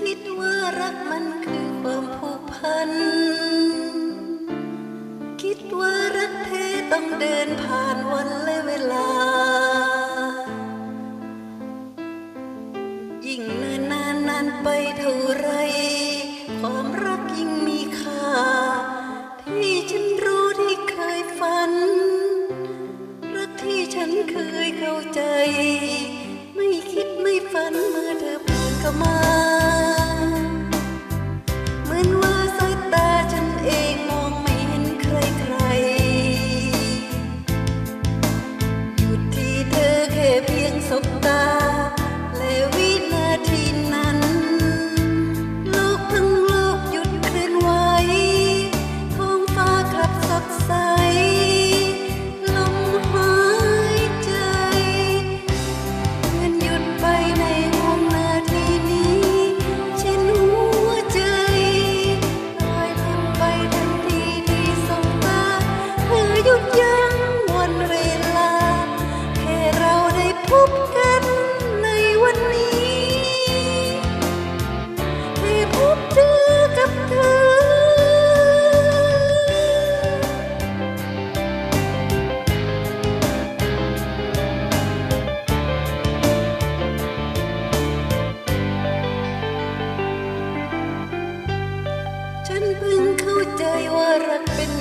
คิดว่ารักมันคือความผูกพัน คิดว่ารักแท้ต้องเดินผ่านวันและเวลา ยิ่งนินนานนานไปเท่าไร ความรักยิ่งมีค่า ที่ฉันรู้ที่เคยฝัน รักที่ฉันเคยเข้าใจ ไม่คิดไม่ฝันเมื่อเธอผ่านเข้ามา เ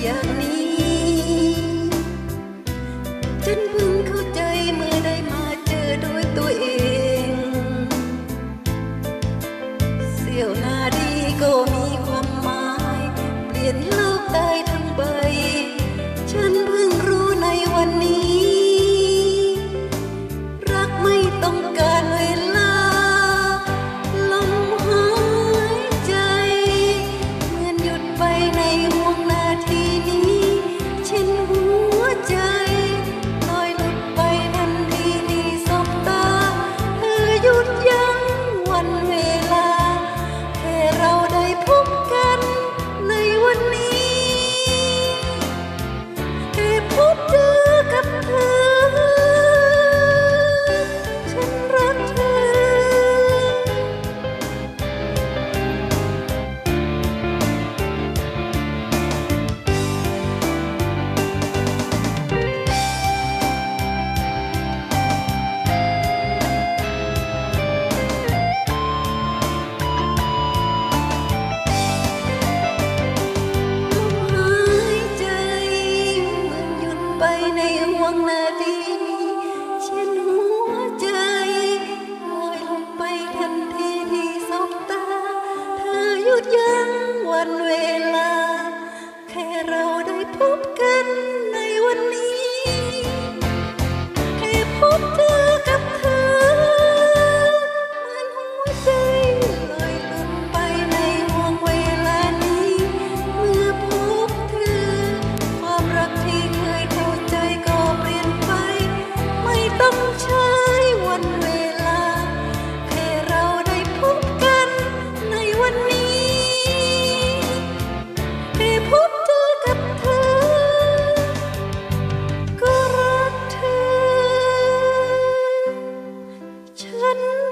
อย่างนี้ ฉันเพิ่งเข้าใจเมื่อได้มาเจอด้วยตัวเอง เสี้ยวนาดีก็มีความหมาย เปลี่ยนโล ในห่วงนา tình